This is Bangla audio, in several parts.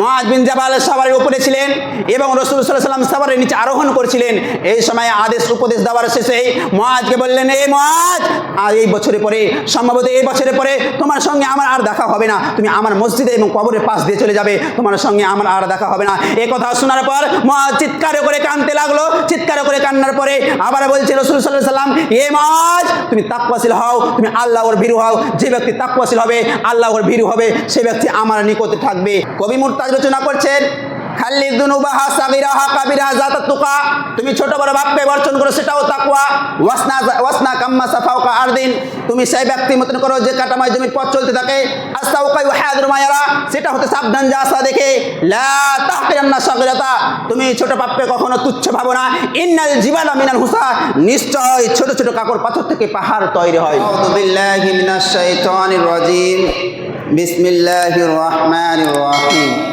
মহাজ বিন জাবাল সাবারের উপরে ছিলেন এবং রসুল সাল্লাম সাবারের নিচে আরোহণ করেছিলেন। এই সময় আদেশ, উপদেশ দেওয়ার শেষে মহাজকে বললেন এই মহাজ আর এই বছরে পরে, সম্ভবত এই বছরে পরে তোমার সঙ্গে আমার আর দেখা হবে না। তুমি আমার মসজিদে এবং কবরের পাশ দিয়ে চলে যাবে। তোমার সঙ্গে আমার আর দেখা হবে না। এই কথা শোনার পর মহাজ চিৎকার করে কানতে লাগল। চিৎকার করে কান্নার পরে আবার বলছে রসুল সাল্লাহ সাল্লাম এ মহাজ তুমি তাকওয়াশীল হও। তুমি আল্লাহর ভীরু হও। যে ব্যক্তি তাকওয়াশীল হবে, আল্লাহর ভীরু হবে, সে ব্যক্তি আমার নিকটে থাকবে। কবি মুরতাজ রচনা করছেন? তুমি ছোট বড় বাক্যে বর্জন করো, সেটাও তাকওয়া। ওয়াসনা ওয়াসনা কাম্মা সাফাউকা আরদিন। তুমি সেই ব্যক্তি মতন করো যে কাটামায় জমির পথ চলতে থাকে। আস্তাউকা ওয়াহাদুর মায়ারা। সেটা হতে সাবধান, যা আসা দেখে। লা তুমি ছোট পাপ্পে কখনো তুচ্ছ ভাবো না। ইন্নাল জিবালা মিনাল হুসা। নিশ্চয় ছোট ছোট কাকর পাথর থেকে পাহাড় তৈরি হয়। বিসমিল্লাহির রহমানির রহিম।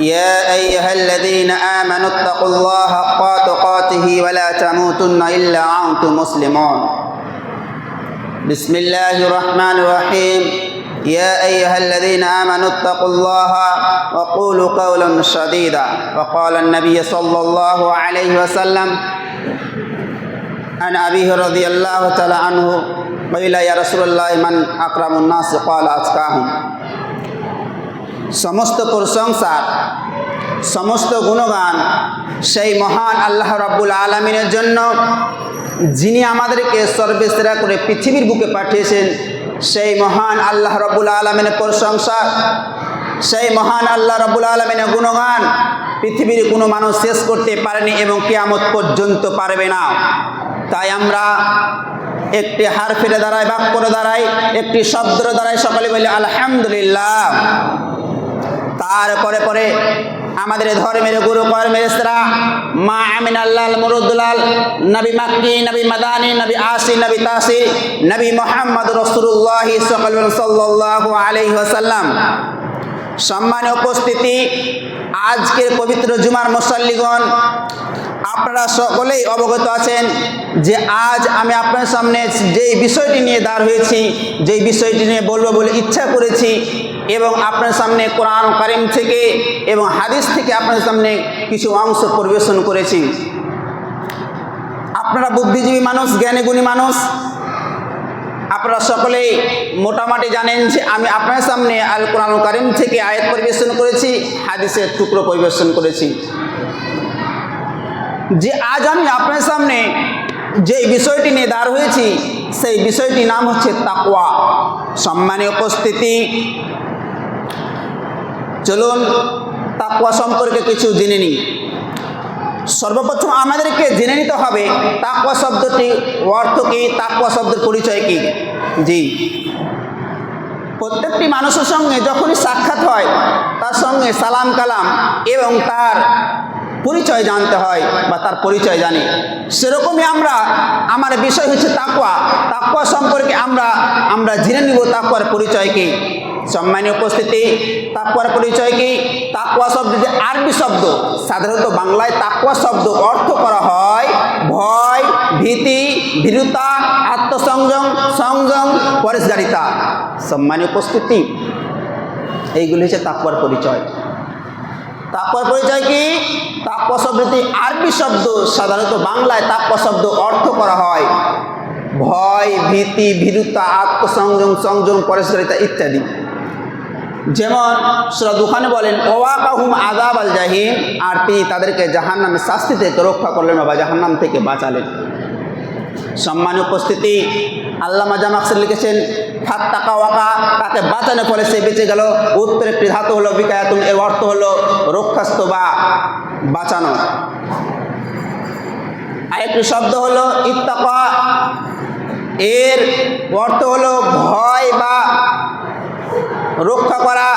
يا أيها الذين آمنوا اتقوا الله حق تقاته ولا تموتن إلا وأنتم مسلمون. بسم الله الرحمن الرحيم. يا أيها الذين آمنوا اتقوا الله وقولوا قولا سديدا وقال النبي صلى الله عليه وسلم عن أبيه رضي الله تعالى عنه قيل يا رسول الله من أكرم الناس؟ قال أتقاهم. সমস্ত প্রশংসা সমস্ত গুণগান সেই মহান আল্লাহ রাব্বুল আলমিনের জন্য যিনি আমাদেরকে সর্বেসেরা করে পৃথিবীর বুকে পাঠিয়েছেন, সেই মহান আল্লাহ রব্বুল আলমিনের প্রশংসা, সেই মহান আল্লাহ রব্বুল আলমিনের গুণগান পৃথিবীর কোনো মানুষ শেষ করতে পারেনি এবং কেয়ামত পর্যন্ত পারবে না। তাই আমরা একটি হার ফিরে দাঁড়ায় বাক্যর দাঁড়ায় একটি শব্দের দ্বারাই সকলে বলি, আলহামদুলিল্লাহ। তারপরে পরে আমাদের ধর্মের গুরু কর্মেশরা মা আমিন আল্লাহ মুরুদ্দুলাল, নবী মাক্কি, নবী মাদানি, নবী আসি, নবী তাসি, নবী মোহাম্মদ রসুল্লাহ সাল্লাহ আলহি আসাল্লাম সম্মানীয় উপস্থিতি, আজকের পবিত্র জুমার মুসল্লিগণ আপনারা সকলেই অবগত আছেন যে আজ আমি আপনার সামনে যেই বিষয়টি নিয়ে দাঁড় হয়েছি, যেই বিষয়টি নিয়ে বলব বলে ইচ্ছা করেছি এবং আপনার সামনে কোরআন কারিম থেকে এবং হাদিস থেকে আপনার সামনে কিছু অংশ পরিবেশন করেছি। আপনারা বুদ্ধিজীবী মানুষ, জ্ঞানীগুণী মানুষ, আপনারা সকলেই মোটামুটি জানেন যে আমি আপনার সামনে আল কোরআন কারিম থেকে আয়াত পরিবেশন করেছি, হাদিসের টুকরো পরিবেশন করেছি। যে আজ আমি আপনার সামনে যে বিষয়টি নিয়ে দাঁড় হয়েছি, সেই বিষয়টির নাম হচ্ছে তাকওয়া। সম্মানীয় উপস্থিতি। চলুন, তাকওয়া সম্পর্কে কিছু জেনে নিই। সর্বপ্রথম আমাদেরকে জেনে নিতে হবে, তাকওয়া শব্দটি অর্থ কী, তাকওয়া শব্দের পরিচয় কী? জি। প্রত্যেকটি মানুষের সঙ্গে যখনই সাক্ষাৎ হয়, তার সঙ্গে সালাম কালাম এবং তার পরিচয় জানতে হয় বা তার পরিচয় জানি। সেরকমই আমরা, আমার বিষয় হচ্ছে তাকুয়া তাকুয়া সম্পর্কে আমরা আমরা জেনে নিব তাকুয়ার পরিচয় কি। সম্মানীয় উপস্থিতি তাকুয়ার পরিচয় কি? তাকুয়া শব্দ যে আরবি শব্দ, সাধারণত বাংলায় তাকুয়া শব্দ অর্থ করা হয় ভয়, ভীতি, ভীরুতা, আত্মসংযম, সংযম, পরেশগারিতা। সম্মানীয় উপস্থিতি, এইগুলি হচ্ছে তাকুয়ার পরিচয়। তাকওয়ার পরিচয় কি? তাকওয়া শব্দটি আরবি শব্দ, সাধারণত বাংলায় তাকওয়া শব্দ অর্থ করা হয়। ভয়, ভীতি, ভীরুতা, আত্মসংযম, সংযম পরিষ্কারিতা ইত্যাদি। যেমন সুরা দুখানে বলেন, ওয়াকাহুম আজাব আল জাহিম আর তিনি তাদেরকে জাহান নামে শাস্তি থেকে রক্ষা করলেন বা জাহান্নাম থেকে বাঁচালেন। সম্মান উপস্থিতি আল্লামা জামাকসের লিখেছেন ফাত টাকা ওয়াকা, তাকে বাঁচানোর ফলে সে বেঁচে গেল। উত্তর একটি ধাতু হলো বিকায়াতুন, এর অর্থ হলো রক্ষাস্ত বা বাঁচানো। আরেকটি শব্দ হলো ইত্তাকা, এর অর্থ হলো ভয় বা রক্ষা করা।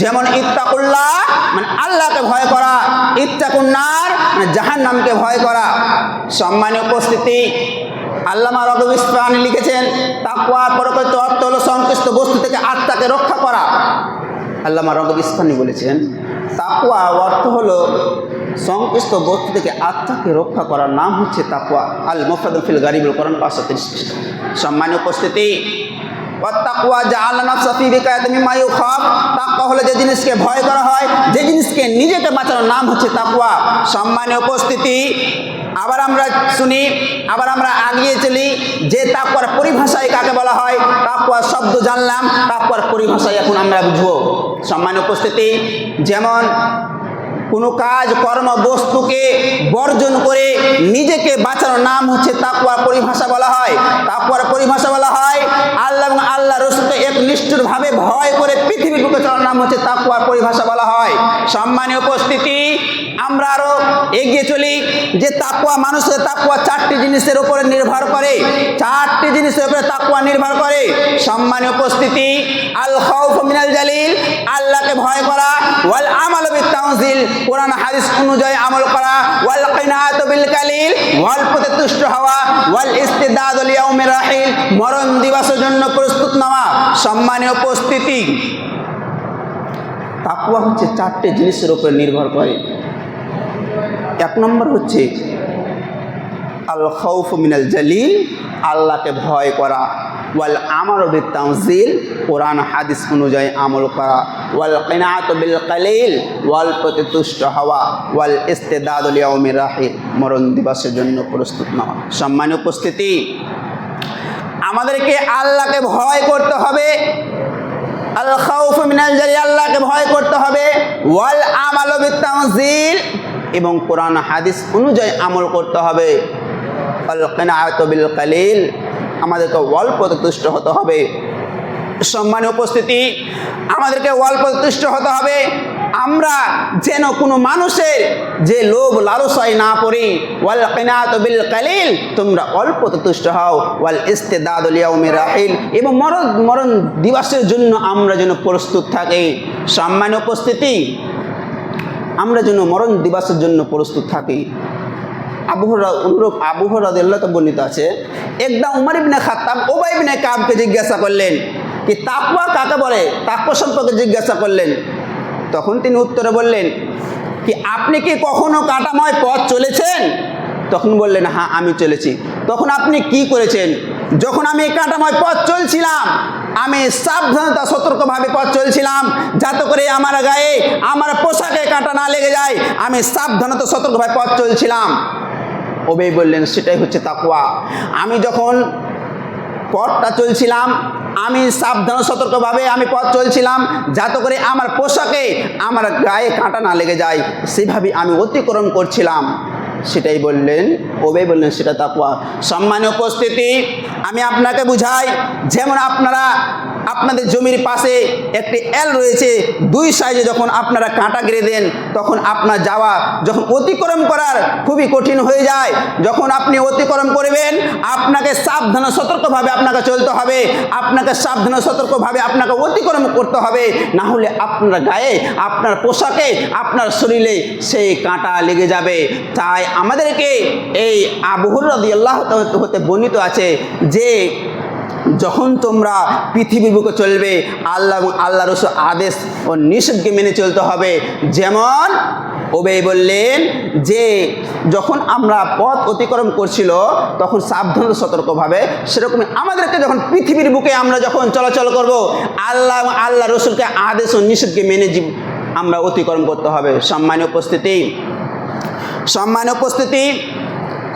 যেমন ইত্তাকুল্লাহ মানে আল্লাহকে ভয় করা, ইত্তাকুন্নার মানে জাহান নামকে ভয় করা। সম্মানীয় উপস্থিতি আল্লামা রগব ইসফানি লিখেছেন তাকুয়া পরকৃত অর্থ হলো সংশ্লিষ্ট বস্তু থেকে আত্মাকে রক্ষা করা। আল্লামা রগব ইসফানি বলেছেন তাকুয়া অর্থ হলো সংশ্লিষ্ট বস্তু থেকে আত্মাকে রক্ষা করার নাম হচ্ছে তাকুয়া আল মুফাদুল ফিল গারিবুল করণ পাঁচশো তিরিশ সম্মানীয় উপস্থিতি তাকুয়া যা খাব যে জিনিসকে ভয় করা হয়, যে জিনিসকে নিজেকে বাঁচানোর নাম হচ্ছে তাকুয়া সম্মানীয় উপস্থিতি আবার আমরা শুনি, আবার আমরা আগিয়ে চলি, যে তাকুয়ার পরিভাষায় কাকে বলা হয়? তাকুয়ার শব্দ জানলাম তাকুয়ার পরিভাষায় এখন আমরা বুঝব। সম্মান উপস্থিতি, যেমন কোনো কাজ, কর্ম, বস্তুকে বর্জন করে নিজেকে বাঁচানোর নাম হচ্ছে তাকুয়ার পরিভাষা বলা হয়। তাকুয়ার পরিভাষা বলা হয় আল্লাহ এবং আল্লাহ রসুলকে এক নিষ্ঠুরভাবে ভয় করে পৃথিবীর বুকে চলার নাম হচ্ছে তাকুয়ার পরিভাষা বলা হয়। সম্মানীয় উপস্থিতি, আমরা আরও এগিয়ে চলি যে তাকুয়া মানুষের তাকুয়া চারটি জিনিসের উপরে নির্ভর করে। চারটি জিনিসের উপরে তাকুয়া নির্ভর করে। সম্মানীয় উপস্থিতি আল খৌফ মিনাল জালিল, আল্লাহকে ভয় করা, ওয়াল তানজিল কোরআন, হাদিস অনুযায়ী আমল করা। ওয়াল কিনাত বিল কালিল। ওয়াল প্রতি তুষ্ট হওয়া। ওয়াল ইস্তিদাদ লিয়াউমির রাহিল। মরণ দিবসের জন্য প্রস্তুত নেওয়া। সম্মানীয় উপস্থিতি। তাকুয়া হচ্ছে চারটে জিনিসের উপরে নির্ভর করে। এক নম্বর হচ্ছে আল খৌফ মিনাল জালিল, আল্লাহকে ভয় করা। ওয়াল আমল বিল তানজিল কোরআন হাদিস অনুযায়ী আমল করা। ওয়াল কিনাত বিল কালিল, ওয়াল প্রতি তুষ্ট হওয়া। ওয়াল ইস্তেদাদ লিয়াউমির রাহিল মরণ দিবসের জন্য প্রস্তুত নেওয়া। সম্মানীয় উপস্থিতি, আমাদেরকে আল্লাহকে ভয় করতে হবে। আল খাউফ মিনাল জালি আল্লাহকে ভয় করতে হবে। ওয়াল আমাল বিত তানজিল এবং কোরআন হাদিস অনুযায়ী আমল করতে হবে। আল কিনাত বিল কালিল আমাদেরকে অল্প তুষ্ট হতে হবে। সম্মানীয় উপস্থিতি, আমাদেরকে অল্প তুষ্ট হতে হবে। আমরা যেন কোনো মানুষের যে লোভ, লালসায় না পড়ি। ওয়াল কিনাত বিল কালিল, তোমরা অল্প তুষ্ট হও। ওয়াল ইস্তেদাদ লিয়াউমির রাহিল, এবং মরণ মরণ দিবসের জন্য আমরা যেন প্রস্তুত থাকি। সম্মানীয় উপস্থিতি, আমরা যেন মরণ দিবসের জন্য প্রস্তুত থাকি। আবহরা অনুরূপ আবহরা তো বর্ণিত আছে। একদম উমর ইবনে খাত্তাব ওবাই ইবনে কাবকে জিজ্ঞাসা করলেন, কি তাকুয়া কাকে বলে? তাকুয়া সম্পর্কে জিজ্ঞাসা করলেন। তখন তিনি উত্তরে বললেন, কি আপনি কি কখনো কাটাময় পথ চলেছেন? তখন বললেন হ্যাঁ আমি চলেছি। তখন আপনি কি করেছেন? যখন আমি কাঁটাময় পথ চলছিলাম, আমি সাবধানতা, সতর্কভাবে পথ চলছিলাম, যাতে করে আমার গায়ে, আমার পোশাকে কাঁটা না লেগে যায়, আমি সাবধানতা, সতর্কভাবে পথ চলছিলাম। ওবেই বললেন, সেটাই হচ্ছে তাকুয়া আমি যখন পথটা চলছিলাম, আমি সাবধান, সতর্কভাবে আমি পথ চলছিলাম, যাতে করে আমার পোশাকে আমার গায়ে কাঁটা না লেগে যায়, সেভাবে আমি অতিক্রম করছিলাম। সেটাই বললেন ওবে বললেন, সেটা তাকুয়া সম্মানীয় উপস্থিতি, আমি আপনাকে বুঝাই, যেমন আপনারা আপনাদের জমির পাশে একটি এল রয়েছে। দুই সাইজে যখন আপনারা কাঁটা গেড়ে দেন, তখন আপনার যাওয়া যখন অতিক্রম করার খুবই কঠিন হয়ে যায়। যখন আপনি অতিক্রম করবেন, আপনাকে সাবধান সতর্কভাবে আপনাকে চলতে হবে। আপনাকে সাবধান সতর্কভাবে আপনাকে অতিক্রম করতে হবে। না হলে আপনার গায়ে, আপনার পোশাকে, আপনার শরীরে সেই কাঁটা লেগে যাবে। তাই আমাদেরকে এই আবহুর রদি আল্লাহ হতে বর্ণিত আছে যে যখন তোমরা পৃথিবীর বুকে চলবে, আল্লাহ আল্লাহ রসুল আদেশ ও নিষেধকে মেনে চলতে হবে। যেমন ওবে বললেন যে, যখন আমরা পথ অতিক্রম করছিল, তখন সাবধান সতর্কভাবে সেরকমই আমাদেরকে যখন পৃথিবীর বুকে আমরা যখন চলাচল করব, আল্লাহ আল্লাহ রসুলকে আদেশ ও নিষেধকে মেনে আমরা অতিক্রম করতে হবে। সম্মানীয় উপস্থিতি। সম্মানীয় উপস্থিতি,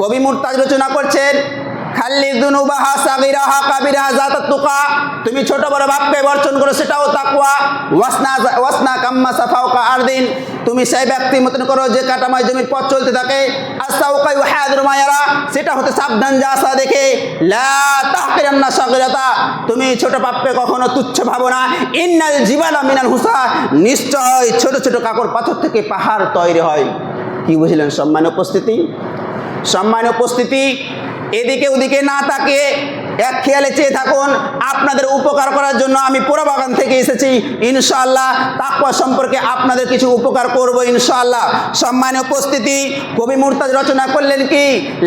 কবি মুরতাজ রচনা করছেন খাল্লি দুনুবাহা সাগিরাহা কাবিরাহা জাতাত তুকা। তুমি ছোট বড় বাপকে বর্জন করো, সেটাও তাকুয়া। ওয়াসনা ওয়াসনা কাম্মা সাফাও কা আরদিন। তুমি সেই ব্যক্তি মতন করো যে কাটামায় জমির পথ চলতে থাকে। আস্তাউকা ইউহাদির মায়ারা সেটা হতে সাবধান যা আসা দেখে। লা তাহকিরান্না সাগিরাতা। তুমি ছোট পাপকে কখনো তুচ্ছ ভাবো না। ইন্নাল জিবালা মিনাল হুসা। নিশ্চয় ছোট ছোট কাকর পাথর থেকে পাহাড় তৈরি হয়। কি বুঝলেন সম্মান উপস্থিতি? সম্মান উপস্থিতি এদিকে ওদিকে না তাকিয়ে এক খেয়ালে চেয়ে থাকুন। আপনাদের উপকার করার জন্য আমি পোড়াবাগান থেকে এসেছি। ইনশাআল্লাহ তাকুয়া সম্পর্কে আপনাদের কিছু উপকার করব ইনশাআল্লাহ। সম্মানীয় উপস্থিতি কবি মুরতাজ রচনা করলেন কি?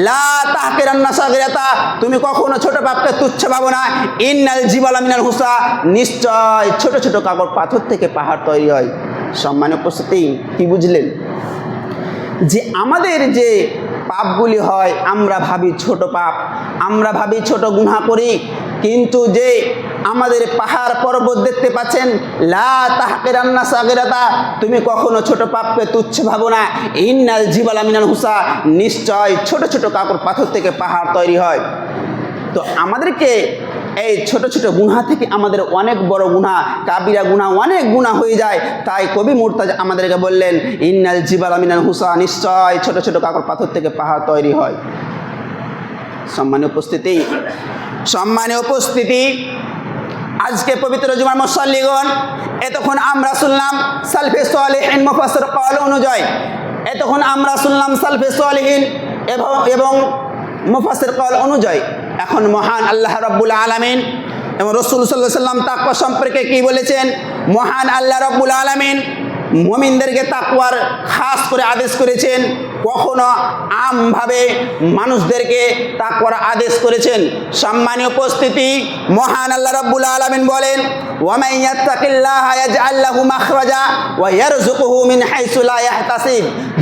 লা তাহকিরান্না সাগিরাতা তুমি কখনো ছোট বাপকে তুচ্ছ ভাবো না। ইন্নাল জিবালা মিনাল হুসা নিশ্চয় ছোট ছোট কাগজ পাথর থেকে পাহাড় তৈরি হয়। সম্মানীয় উপস্থিতি কি বুঝলেন? যে আমাদের যে পাপগুলি হয়, আমরা ভাবি ছোট পাপ। আমরা ভাবি ছোট গুণা করি, কিন্তু যে আমাদের পাহাড় পর্বত দেখতে পাচ্ছেন, লা তাহাকে রান্না সাগেরাতা তুমি কখনো ছোট পাপকে তুচ্ছ ভাবো না। ইন্নাল জিবাল আমিনাল হুসা, নিশ্চয় ছোট ছোট কাপড় পাথর থেকে পাহাড় তৈরি হয়। তো আমাদেরকে এই ছোট ছোট গুণা থেকে আমাদের অনেক বড় গুণা কাবিরা গুণা অনেক গুণা হয়ে যায়। তাই কবি মুরতাজ আমাদেরকে বললেন, ইন্নাল জিবাল আমিনাল হুসা নিশ্চয় ছোট ছোট কাপড় পাথর থেকে পাহাড় তৈরি হয়। সম্মানীয় উপস্থিতি সম্মানে উপস্থিতি, আজকে পবিত্র জুমার মুসল্লিগণ, এতক্ষণ আমরা শুনলাম সালফে সোয়ালিহীন মুফাসসির কল অনুযায়ী। এতক্ষণ আমরা শুনলাম সালফে সোয়ালিহীন এবং এবং মুফাসসির কল অনুযায়ী। এখন মহান আল্লাহ রাব্বুল আলামিন এবং রসুল সাল্লাম তাকওয়া সম্পর্কে কি বলেছেন? মহান আল্লাহ রাব্বুল আলামিন মমিনদেরকে তাকওয়ার খাস করে আদেশ করেছেন। কখনো আমভাবে মানুষদেরকে তাকওয়ার আদেশ করেছেন। সম্মানীয় উপস্থিতি, মহান আল্লাহ রাব্বুল আলামিন বলেন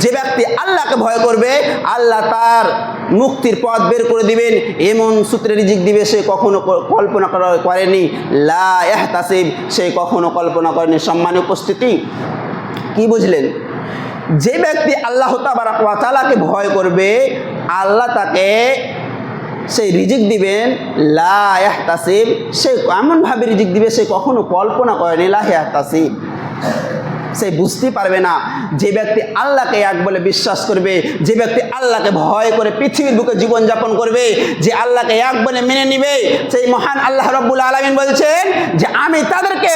যে ব্যক্তি আল্লাহকে ভয় করবে, আল্লাহ তার মুক্তির পথ বের করে দিবেন। এমন সূত্রে রিজিক দিবে সে কখনো কল্পনা করা- করেনি। লা ইয়াহতাসিব, সে কখনো কল্পনা করেনি। সম্মানীয় উপস্থিতি, কি বুঝলেন? যে ব্যক্তি আল্লাহ তালাকে ভয় করবে, আল্লাহ তাকে সেই রিজিক দিবেন। লাহতাসিব সে এমনভাবে রিজিক দিবে সে কখনো কল্পনা করেনি। লাহতাসিব সে বুঝতে পারবে না। যে ব্যক্তি আল্লাহকে এক বলে বিশ্বাস করবে, যে ব্যক্তি আল্লাহকে ভয় করে পৃথিবীর বুকে জীবনযাপন করবে, যে আল্লাহকে এক বলে মেনে নিবে, সেই মহান আল্লাহ রব্বুল আলমিন বলছেন যে, আমি তাদেরকে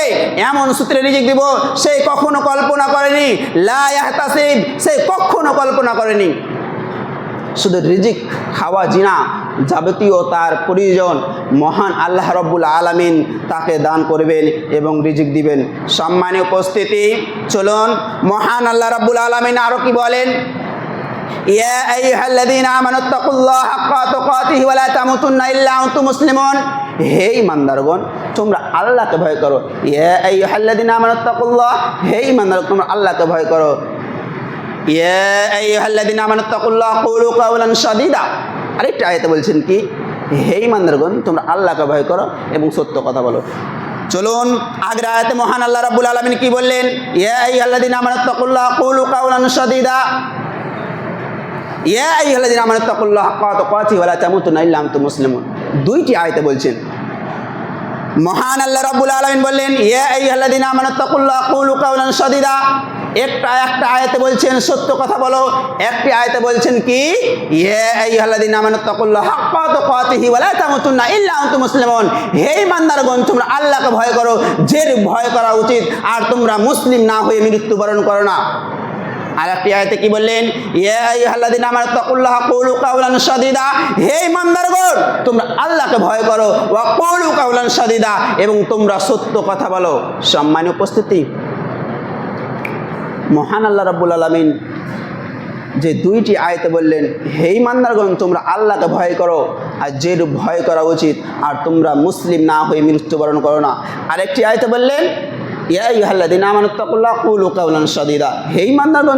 এমন সূত্রে রিজিক দিব সেই কখনো কল্পনা করেনি। লাহতাসিব সে কখনো কল্পনা করেনি। শুধু রিজিক খাওয়া জিনা যাবতীয় তার প্রয়োজন মহান আল্লাহ রব্বুল আলামিন তাকে দান করবেন এবং রিজিক দিবেন। সম্মানীয় উপস্থিতি, চলুন, মহান আল্লাহ রব্বুল আলামিন আরও কি বলেন? ইয়া আইয়ুহাল্লাযীনা আমানু তাকুল্লাহা হাক্কা তুকাতিহি ওয়া লা তামুতুন্না ইল্লা আনতুম মুসলিমুন। হে ইমানদারগণ, তোমরা আল্লাহকে ভয় করো। ইয়া আইয়ুহাল্লাযীনা আমানু তাকুল্লাহ হে ইমানদার তোমরা আল্লাহকে ভয় করো। ইয়া আরেকটা আয়াতে বলছেন কি? হে ইমানদারগণ তোমরা আল্লাহকে ভয় করো এবং সত্য কথা বলো। চলুন, আগের মহান আল্লাহ রাব্বুল আলামিন কি বললেন? দুইটি আয়াতে বলছেন। মহান আল্লাহ রাব্বুল আলামিন বললেন, ইয়া আইয়ুহাল্লাযীনা আমানু তাকুল্লাহ কুলু কাওলান সাদীদা একটা একটা আয়াতে বলছেন, সত্য কথা বলো। একটি আয়াতে বলছেন কি? ইয়া মুসলিমুন। হে ইমানদারগণ, তোমরা আল্লাহকে ভয় করো, যে ভয় করা উচিত, আর তোমরা মুসলিম না হয়ে মৃত্যুবরণ করো না। আর একটি আয়তে কি বললেন? ইয়া আইয়ুহাল্লাযীনা আমানু তাকুল্লাহা কুলু কাওলান সাদীদা হে ইমানদারগণ, তোমরা আল্লাহকে ভয় করো, ওয়া কুলু কাওলান সাদীদা এবং তোমরা সত্য কথা বলো। সম্মানীয় উপস্থিতি মহান আল্লাহ রাব্বুল আলমিন যে দুইটি আয়তে বললেন, হে ইমানদারগণ, তোমরা আল্লাহকে ভয় করো, আর যেরূপ ভয় করা উচিত, আর তোমরা মুসলিম না হয়ে মৃত্যুবরণ করো না। আরেকটি আয়তে বললেন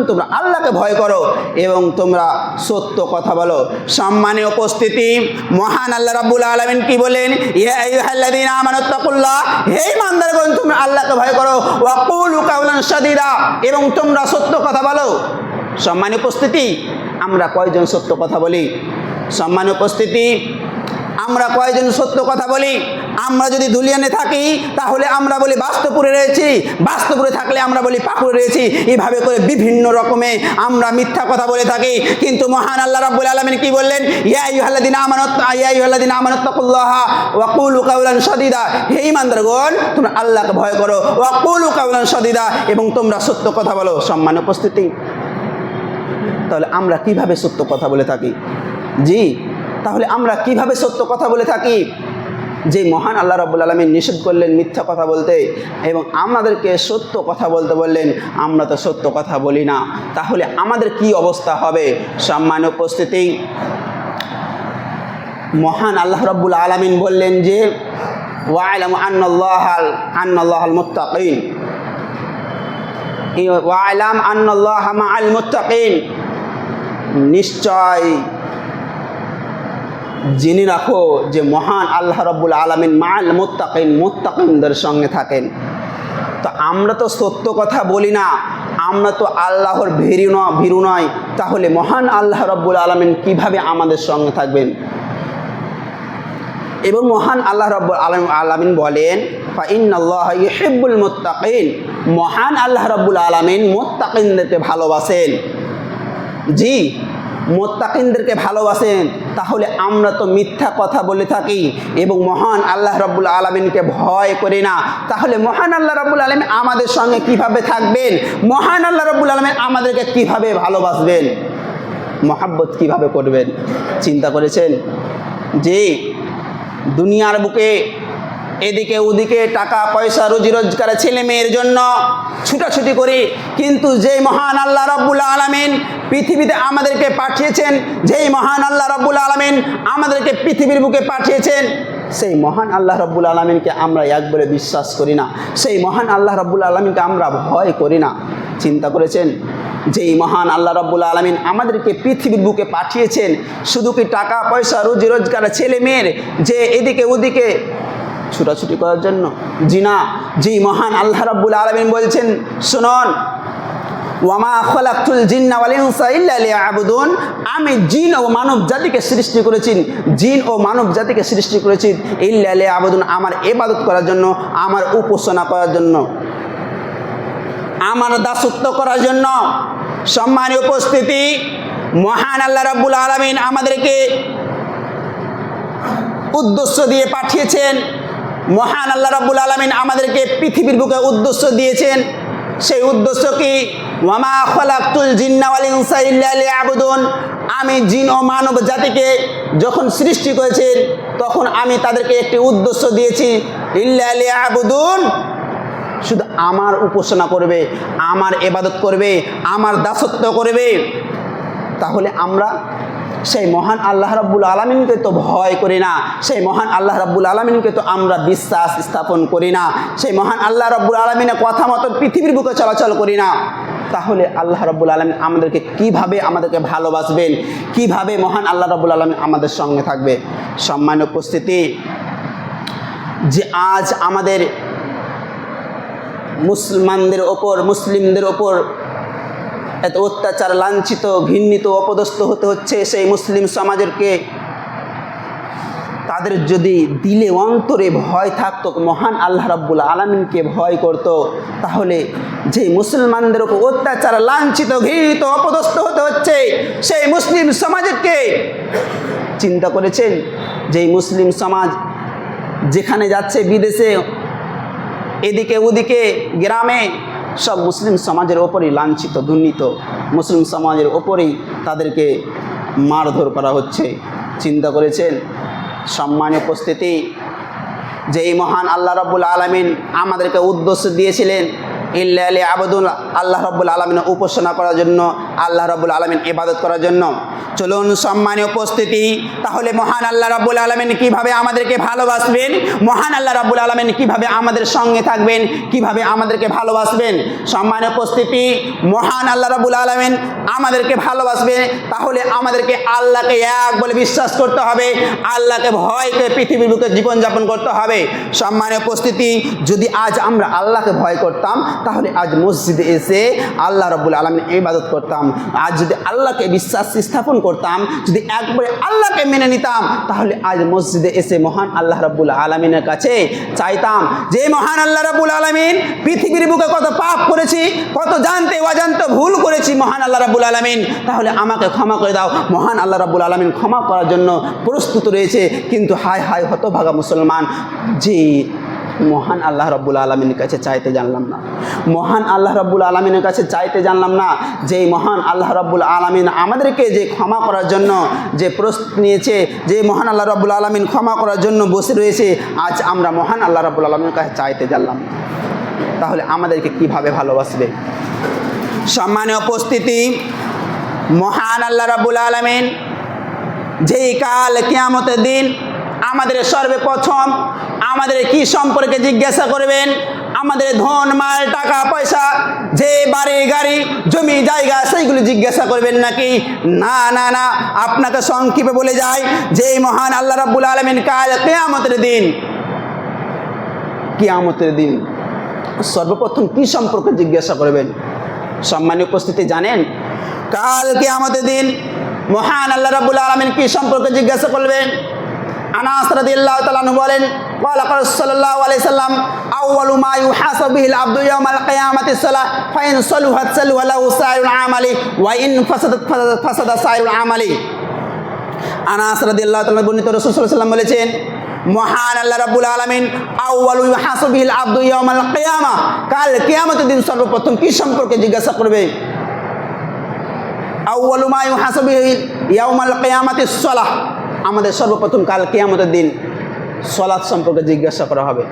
তোমরা আল্লাহকে ভয় করো এবং তোমরা সত্য কথা বলো। সম্মানীয় উপস্থিতি, মহান আল্লাহ রাব্বুল আলামিন কি বলেন? ইয়া ইমানদারগণ তোমরা আল্লাহকে ভয় করো। ওয়া কুলু কাউলান সাদিদা এবং তোমরা সত্য কথা বলো। সম্মানীয় উপস্থিতি, আমরা কয়জন সত্য কথা বলি? সম্মান উপস্থিতি, আমরা কয়জন সত্য কথা বলি? আমরা যদি দুলিয়ানে থাকি, তাহলে আমরা বলি বাস্তবপুরে রয়েছি। বাস্তবপুরে থাকলে আমরা বলি পাকুড়ে রয়েছি। এভাবে করে বিভিন্ন রকমে আমরা মিথ্যা কথা বলে থাকি। কিন্তু মহান আল্লাহ রাব্বুল আলামিন কি বললেন? ইয়া ইউহাল্লাদিন আমানত ইয়া ইউহাল্লাদিন আমানাত্তাকুল্লাহা ওয়া কুলু কাওলান সাদীদা হে ইমানদারগণ তোমরা আল্লাহকে ভয় করো। ওয়া কুলু কাওলান সাদীদা এবং তোমরা সত্য কথা বলো। সম্মান উপস্থিতি। তাহলে আমরা কীভাবে সত্য কথা বলে থাকি? জি, তাহলে আমরা কীভাবে সত্য কথা বলে থাকি? যে মহান আল্লাহ রাব্বুল আলমী নিষেধ করলেন মিথ্যা কথা বলতে এবং আমাদেরকে সত্য কথা বলতে বললেন, আমরা তো সত্য কথা বলি না। তাহলে আমাদের কি অবস্থা হবে? সম্মান উপস্থিতি, মহান আল্লাহ রাব্বুল আলমিন বললেন যে ওয়াইলাম নিশ্চয় জেনে রাখো যে মহান আল্লাহ রব্বুল আলমিন মাল মোত্তাকিন, মোত্তাকিনদের সঙ্গে থাকেন। তো আমরা তো সত্য কথা বলি না, আমরা তো আল্লাহর ভীরু ন, ভীরু নয়। তাহলে মহান আল্লাহ রব্বুল আলমিন কীভাবে আমাদের সঙ্গে থাকবেন? এবং মহান আল্লাহ রব্বুল আলম আলমিন বলেন ইহিব্বুল মোত্তাকিন। মহান আল্লাহ রব্বুল আলমিন মোত্তাকিনদেরকে ভালোবাসেন। জি মোত্তাকিনদেরকে ভালোবাসেন, তাহলে আমরা তো মিথ্যা কথা বলে থাকি এবং মহান আল্লাহ রব্বুল আলমিনকে ভয় করি না। তাহলে মহান আল্লাহ রব্বুল আলমিন আমাদের সঙ্গে কীভাবে থাকবেন? মহান আল্লাহ রব্বুল আলমিন আমাদেরকে কীভাবে ভালোবাসবেন? মহাব্বত কীভাবে করবেন? চিন্তা করেছেন? যে দুনিয়ার বুকে এদিকে ওদিকে টাকা, পয়সা, রুজি রোজগারের ছেলে মেয়ের জন্য ছুটাছুটি করি, কিন্তু যে মহান আল্লাহ রব্বুল আলমিন পৃথিবীতে আমাদেরকে পাঠিয়েছেন, যেই মহান আল্লাহ রব্বুল আলমিন আমাদেরকে পৃথিবীর বুকে পাঠিয়েছেন, সেই মহান আল্লাহ রব্বুল আলমিনকে আমরা একবারে বিশ্বাস করি না। সেই মহান আল্লাহ রব্বুল আলমিনকে আমরা ভয় করি না। চিন্তা করেছেন? যেই মহান আল্লাহ রব্বুল আলমিন আমাদেরকে পৃথিবীর বুকে পাঠিয়েছেন, শুধু কি টাকা, পয়সা, রুজি রোজগার, ছেলে মেয়ের, যে এদিকে ওদিকে ছুটাছুটি করার জন্য? জি না যেই মহান আল্লাহ রব্বুল আলমিন বলছেন, শুনন ওয়ামা খলাকুল জিন্না ওয়াল ইনসা ইল্লা আমি জিন ও মানব জাতিকে সৃষ্টি করেছি, জিন ও মানব জাতিকে সৃষ্টি করেছি ইল্লা লিয়াবুদুন আমার এবাদত করার জন্য, আমার উপাসনা করার জন্য, আমার দাসত্ব করার জন্য। সম্মানীয় উপস্থিতি, মহান আল্লাহ রাব্বুল আলমিন আমাদেরকে উদ্দেশ্য দিয়ে পাঠিয়েছেন। মহান আল্লাহ রাব্বুল আলমিন আমাদেরকে পৃথিবীর বুকে উদ্দেশ্য দিয়েছেন। সেই উদ্দেশ্য কি? ওয়ামা খলাকুল জিন্নাওয়াল ইনসা ইল্লা লিয়াবুদুন। আমি জিন ও মানব জাতিকে যখন সৃষ্টি করেছেন, তখন আমি তাদেরকে একটি উদ্দেশ্য দিয়েছি, ইল্লা লিয়াবুদুন। শুধু আমার উপাসনা করবে, আমার এবাদত করবে, আমার দাসত্ব করবে। তাহলে আমরা সেই মহান আল্লাহ রাব্বুল আলমিনকে তো ভয় করি না, সেই মহান আল্লাহ রাব্বুল আলমিনকে তো আমরা বিশ্বাস স্থাপন করি না, সেই মহান আল্লাহ রাব্বুল আলমিনের কথা মতো পৃথিবীর বুকে চলাচল করি না। তাহলে আল্লাহ রাব্বুল আলমিন আমাদেরকে কীভাবে আমাদেরকে ভালোবাসবেন? কীভাবে মহান আল্লাহ রাব্বুল আলমিন আমাদের সঙ্গে থাকবে? সম্মান উপস্থিতি, যে আজ আমাদের মুসলমানদের ওপর, মুসলিমদের ওপর এত অত্যাচার, লাঞ্ছিত, ঘৃণিত, অপদস্থ হতে হচ্ছে সেই মুসলিম সমাজেরকে। তাদের যদি দিলে অন্তরে ভয় থাকতো, মহান আল্লাহ রাব্বুল আলমিনকে ভয় করত, তাহলে যে মুসলমানদের ওপর অত্যাচার, লাঞ্ছিত, ঘৃণিত, অপদস্থ হতে হচ্ছে, সেই মুসলিম সমাজকে চিন্তা করেছেন যেই মুসলিম সমাজ যেখানে যাচ্ছে বিদেশে, এদিকে ওদিকে, গ্রামে সব মুসলিম সমাজের ওপরেই লাঞ্ছিত, দুর্নীত। মুসলিম সমাজের ওপরেই তাদেরকে মারধর করা হচ্ছে। চিন্তা করেছেন? সম্মানে উপস্থিতি, যে এই মহান আল্লাহ রব্বুল আলমিন আমাদেরকে উদ্দেশ্য দিয়েছিলেন, ইল্লা আলী আবদুল আল্লাহ রব্বুল আলমিনের উপাসনা করার জন্য আল্লাহ রব্বুল আলমিন ইবাদত করার জন্য। চলুন সম্মানীয় উপস্থিতি, তাহলে মহান আল্লাহ রাব্বুল আলমিন কীভাবে আমাদেরকে ভালোবাসবেন? মহান আল্লাহ রাব্বুল আলমিন কীভাবে আমাদের সঙ্গে থাকবেন? কীভাবে আমাদেরকে ভালোবাসবেন? সম্মানীয় উপস্থিতি, মহান আল্লাহ রাব্বুল আলমিন আমাদেরকে ভালোবাসবে, তাহলে আমাদেরকে আল্লাহকে এক বলে বিশ্বাস করতে হবে, আল্লাহকে ভয়কে পৃথিবীর বুকে জীবনযাপন করতে হবে। সম্মানীয় উপস্থিতি, যদি আজ আমরা আল্লাহকে ভয় করতাম, তাহলে আজ মসজিদে এসে আল্লাহ রব্বুল আলমিন ইবাদত করতাম। আজ যদি আল্লাহকে বিশ্বাস স্থাপন করতাম, যদি একবারে আল্লাহকে মেনে নিতাম, তাহলে আজ মসজিদে এসে মহান আল্লাহ রব্বুল আলমিনের কাছে চাইতাম যে মহান আল্লাহ রব্বুল আলমিন পৃথিবীর বুকে কত পাপ করেছি, কত জানতে অজান্তে ভুল করেছি মহান আল্লাহ রাব্বুল আলমিন, তাহলে আমাকে ক্ষমা করে দাও। মহান আল্লাহ রাব্বুল আলমিন ক্ষমা করার জন্য প্রস্তুত রয়েছে, কিন্তু হায় হায় হতভাগা মুসলমান, যে মহান আল্লাহ রব্বুল আলমিনের কাছে চাইতে জানলাম না। মহান আল্লাহ রব্বুল আলমিনের কাছে চাইতে জানলাম না যে মহান আল্লাহ রব্বুল আলমিন আমাদেরকে যে ক্ষমা করার জন্য যে প্রস্তুত নিয়েছে, যে মহান আল্লাহ রব্বুল আলমিন ক্ষমা করার জন্য বসে রয়েছে, আজ আমরা মহান আল্লাহ রব্বুল আলমিনের কাছে চাইতে জানলাম না। তাহলে আমাদেরকে কীভাবে ভালোবাসবে? সম্মানীয় উপস্থিতি, মহান আল্লাহ রাবুল আলমিন যেই কাল কেয়ামতের দিন আমাদের সর্বপ্রথম আমাদের কি সম্পর্কে জিজ্ঞাসা করবেন? আমাদের ধন, মাল, টাকা, পয়সা, যে বাড়ি, গাড়ি, জমি, জায়গা, সেইগুলো জিজ্ঞাসা করবেন নাকি? না না না। আপনাকে সংক্ষেপে বলে যায় যে মহান আল্লাহ রাব্বুল আলমিন কাল কেয়ামতের দিন, কিয়ামতের দিন সর্বপ্রথম কি সম্পর্কে জিজ্ঞাসা করবেন? সম্মানীয় উপস্থিতি জানেন? কাল কিয়ামতের দিন মহান আল্লাহ রাব্বুল আলমিন কি সম্পর্কে জিজ্ঞাসা করবেন? আনাস রাদিয়াল্লাহু তাআলা আনহু বলেন قال قال صلى الله عليه وسلم اول ما يحاسب به العبد يوم القيامه الصلاه فان صلحت صلح له سائر العمل وان فسدت فسد- فسد سائر العمل আনাস রাদিয়াল্লাহু তাআলা বর্ণিত রাসূল সাল্লাল্লাহু আলাইহি ওয়াসাল্লাম বলেছেন মহান আল্লাহ রাব্বুল আলামিন আউয়ালু ইউহাসাবিল আবদু ইয়াউমাল কিয়ামা কাল কিয়ামতের দিন সর্বপ্রথম কি সম্পর্কে জিজ্ঞাসা করবে আউয়ালু মা ইউহাসাবিহি ইয়াউমাল কিয়ামাতিস সালাহ আমাদের সর্বপ্রথম কাল আমাদের দিন সলাদ সম্পর্কে জিজ্ঞাসা করা হবে।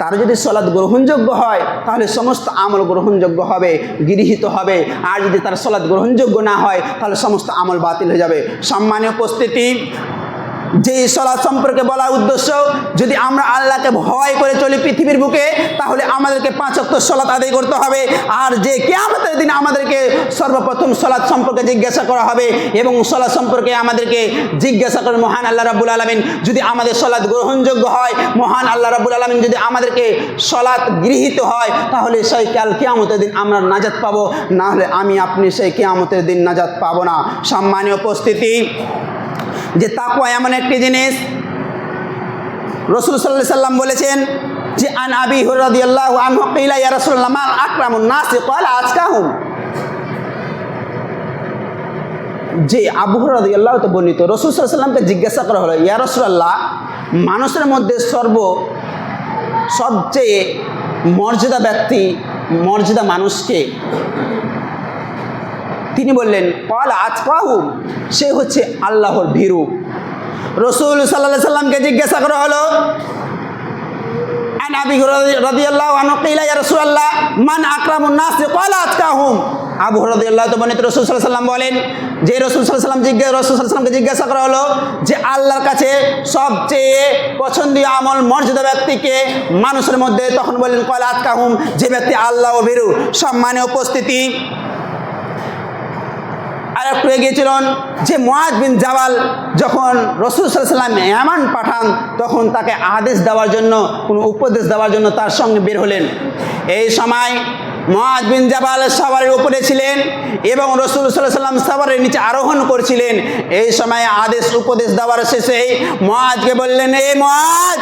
তার যদি সলাদ গ্রহণযোগ্য হয়, তাহলে সমস্ত আমল গ্রহণযোগ্য হবে, গৃহীত হবে। আর যদি তার সলাদ গ্রহণযোগ্য না হয়, তাহলে সমস্ত আমল বাতিল হয়ে যাবে। সম্মানীয় উপস্থিতি যে সলাৎ সম্পর্কে বলা উদ্দেশ্য, যদি আমরা আল্লাহকে ভয় করে চলি পৃথিবীর বুকে, তাহলে আমাদেরকে পাঁচ অক্ট সলাৎ আদায় করতে হবে। আর যে কেয়ামতের দিন আমাদেরকে সর্বপ্রথম সলাৎ সম্পর্কে জিজ্ঞাসা করা হবে এবং সলাৎ সম্পর্কে আমাদেরকে জিজ্ঞাসা করে মহান আল্লাহ রাবুল আলমিন, যদি আমাদের সলাৎ গ্রহণযোগ্য হয়, মহান আল্লাহ রাবুল আলমিন যদি আমাদেরকে সলাৎ গৃহীত হয়, তাহলে সেই কাল কেয়ামতের দিন আমরা নাজাত পাবো। না হলে আমি আপনি সেই কেয়ামতের দিন নাজাত পাবো না। সম্মানীয় উপস্থিতি যে তাকওয়া এমন একটি জিনিস। রসুল সাল্লাহ সাল্লাম বলেছেন যে, আন আবি হুরাদিয়াল্লাহ আনহু কিলা ইয়া রাসূলুল্লাহ আকরামুন নাস? ক্বালা আজকাহুম। যে, আবু হুরাদিয়াল্লাহ তো বর্ণিত, রসুল সাল্লামকে জিজ্ঞাসা করা হলো, ইয়া মানুষের মধ্যে সর্ব, সবচেয়ে মর্যাদা ব্যক্তি, মর্যাদা মানুষকে তিনি বললেন কল আজকাহুম সে হচ্ছে আল্লাহর ভীরু। রসুল সাল্লাহ সাল্লামকে জিজ্ঞাসা করা হলো আবি তো রাসূল বলেন রাসূল জিজ্ঞাসা রাসূল জিজ্ঞাসা করা হলো যে আল্লাহর কাছে সবচেয়ে পছন্দীয় আমল মর্যাদা ব্যক্তিকে মানুষের মধ্যে তখন বললেন, ক্বালা আতকাহুম যে ব্যক্তি আল্লাহ ও ভীরু সম্মানে উপস্থিতি। আর একটু এগিয়েছিলেন যে মোয়াজ বিন জাওয়াল যখন রসুল সাল্লাম এমন পাঠান, তখন তাকে আদেশ দেওয়ার জন্য, কোনো উপদেশ দেওয়ার জন্য তার সঙ্গে বের হলেন। এই সময় মোয়াজ বিন জাবাল সাবারের উপরে ছিলেন এবং রসুল সাল্লাহ সাল্লাম সাবারের নিচে আরোহণ করছিলেন। এই সময় আদেশ, উপদেশ দেওয়ার শেষে মোয়াজকে বললেন, এ মোয়াজ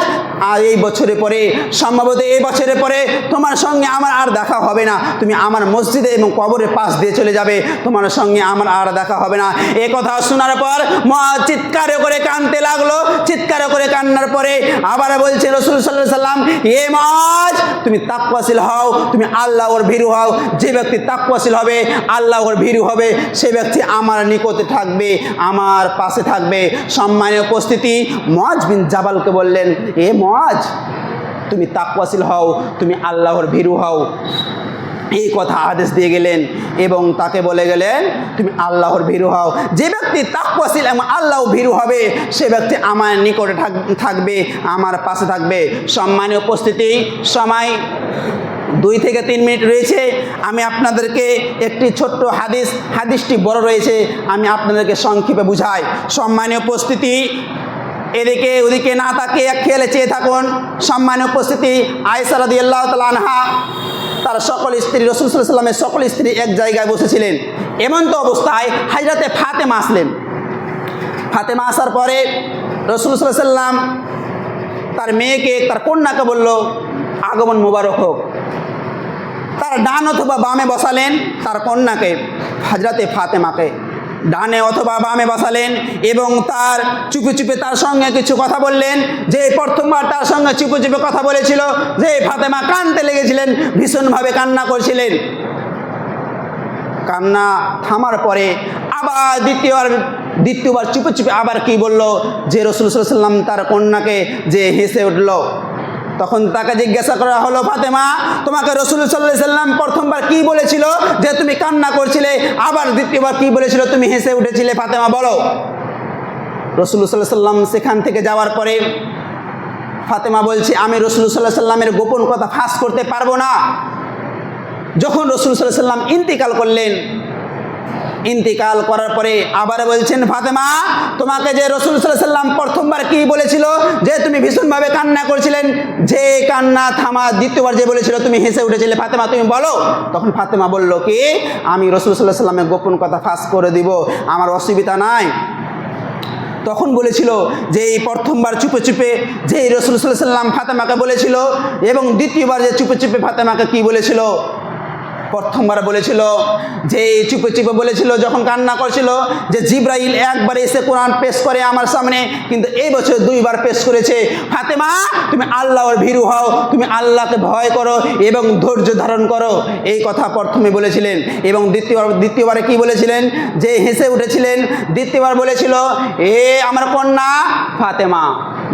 আর এই বছরের পরে, সম্ভবত এই বছরের পরে তোমার সঙ্গে আমার আর দেখা হবে না। তুমি আমার মসজিদে এবং কবরের পাশ দিয়ে চলে যাবে। তোমার সঙ্গে আমার আর দেখা হবে না। এ কথা শোনার পর মা চিৎকার করে কানতে লাগল। চিৎকার করে কান্নার পরে আবার বলছে রসুল সাল্লাহ সাল্লাম এ মাজ তুমি তাকওয়াশীল হও। তুমি আল্লাহ ওর ভীরু হও, যে ব্যক্তি তাকওয়াশীল হবে, আল্লাহর ভীরু হবে, সে ব্যক্তি আমার নিকটে থাকবে, আমার পাশে থাকবে। সম্মানের উপস্থিতি মজ বিন জাবালকে বললেন, এ মজ তুমি তাকওয়াশীল হও, তুমি আল্লাহর ভীরু হও। এই কথা আদেশ দিয়ে গেলেন এবং তাকে বলে গেলেন, তুমি আল্লাহর ভীরু হও। যে ব্যক্তি তাকওয়াশীল এবং আল্লাহ ভীরু হবে, সে ব্যক্তি আমার নিকটে থাক- থাকবে, আমার পাশে থাকবে। সম্মানীয় উপস্থিতি, সময় দুই থেকে তিন মিনিট রয়েছে। আমি আপনাদেরকে একটি ছোট্ট হাদিস, হাদিসটি বড় রয়েছে, আমি আপনাদেরকে সংক্ষেপে বুঝাই। সম্মানীয় উপস্থিতি, এদিকে ওদিকে না তাকে এক খেলে চেয়ে থাকুন। সম্মানীয় উপস্থিতি আয়সা রাদি আল্লাহ আনহা, তার সকল স্ত্রী, রসুল সাল্লামের সকল স্ত্রী এক জায়গায় বসেছিলেন। এমন তো অবস্থায় হাজরাতে ফাতেমা আসলেন। ফাতেমা আসার পরে রসুল সাল্লাম তার মেয়েকে, তার কন্যাকে বলল আগমন মোবারক হোক। তার ডান অথবা বামে বসালেন তার কন্যাকে হাজরাতে ফাতেমাকে। ডানে অথবা বামে বসালেন এবং তার চুপে চুপে তার সঙ্গে কিছু কথা বললেন। যে প্রথমবার তার সঙ্গে চুপে চুপে কথা বলেছিল, যে ফাতেমা কানতে লেগেছিলেন, ভীষণভাবে কান্না করছিলেন। কান্না থামার পরে আবার দ্বিতীয়বার দ্বিতীয়বার চুপে চুপে আবার কি বলল? যে রসুল সাল্লাম তার কন্যাকে যে হেসে উঠল। তখন তাকে জিজ্ঞাসা করা হলো, ফাতেমা, তোমাকে রসুল সাল্লাহ সাল্লাম প্রথমবার কি বলেছিল যে তুমি কান্না করছিলে? আবার দ্বিতীয়বার কি বলেছিল? তুমি হেসে উঠেছিলে। ফাতেমা, বলো। রসুল সাল্লাহ সাল্লাম সেখান থেকে যাওয়ার পরে ফাতেমা বলছে, আমি রসুল সাল্লাহ সাল্লামের গোপন কথা ফাঁস করতে পারব না। যখন রসুল সাল্লাহ সাল্লাম ইন্তিকাল করলেন ইন্তিকাল করার পরে আবার বলছেন ফাতেমা, তোমাকে যে রসুল সাল্লাম প্রথমবার কি বলেছিল? যে তুমি ভীষণভাবে কান্না করছিলেন, যে কান্না থামা দ্বিতীয়বার যে বলেছিল, তুমি হেসে উঠেছিলে। ফাতেমা, তুমি বলো। তখন ফাতেমা বলল কি? আমি রসুল সাল্লাহ সাল্লামের গোপন কথা ফাঁস করে দিব, আমার অসুবিধা নাই। তখন বলেছিল যে এই প্রথমবার চুপে চুপে যে রসুল সাল্লাম ফাতেমাকে বলেছিল, এবং দ্বিতীয়বার যে চুপে চুপে ফাতেমাকে কি বলেছিল? প্রথমবার বলেছিল, যে চুপে চুপে বলেছিল, যখন কান্না করছিল, যে জিব্রাইল একবার এসে কোরআন পেশ করে আমার সামনে, কিন্তু এই বছর দুইবার পেশ করেছে। ফাতেমা, তুমি আল্লাহর ভীরু হও, তুমি আল্লাহকে ভয় করো এবং ধৈর্য ধারণ করো। এই কথা প্রথমে বলেছিলেন। এবং দ্বিতীয়বার, দ্বিতীয়বারে কি বলেছিলেন? যে হেসে উঠেছিলেন। দ্বিতীয়বার বলেছিল, এ আমার কন্যা ফাতেমা।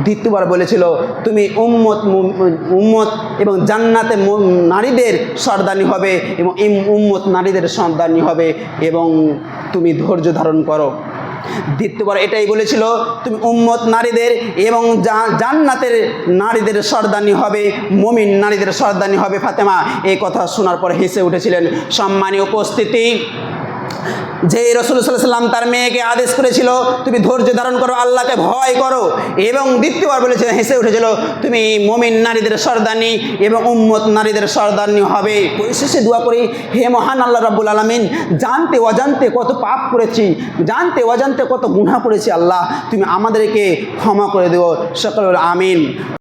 দ্বিতীয়বার বলেছিল, তুমি উম্মত উম্মত এবং জান্নাতে নারীদের সর্দানি হবে এবং উম্মত নারীদের সর্দানি হবে এবং তুমি ধৈর্য ধারণ করো। দ্বিতীয়বার এটাই বলেছিল, তুমি উম্মত নারীদের এবং জান্নাতের নারীদের সর্দানি হবে, মমিন নারীদের সর্দানি হবে, ফাতেমা। এই কথা শোনার পর হেসে উঠেছিলেন। সম্মানীয় উপস্থিতি যে রসুল সাল্লাম তার মেয়েকে আদেশ করেছিল, তুমি ধৈর্য ধারণ করো, আল্লাহকে ভয় করো। এবং দ্বিতীয়বার বলেছে হেসে উঠেছিল, তুমি মমিন নারীদের সর্দানি এবং উম্মত নারীদের সর্দানি হবে। পরিশেষে দোয়া করি, হে মহান আল্লাহ রাব্বুল আলমিন, জানতে অজান্তে কত পাপ করেছি, জানতে অজান্তে কত গুণা করেছি আল্লাহ, তুমি আমাদেরকে ক্ষমা করে দেও। সকল আমিন।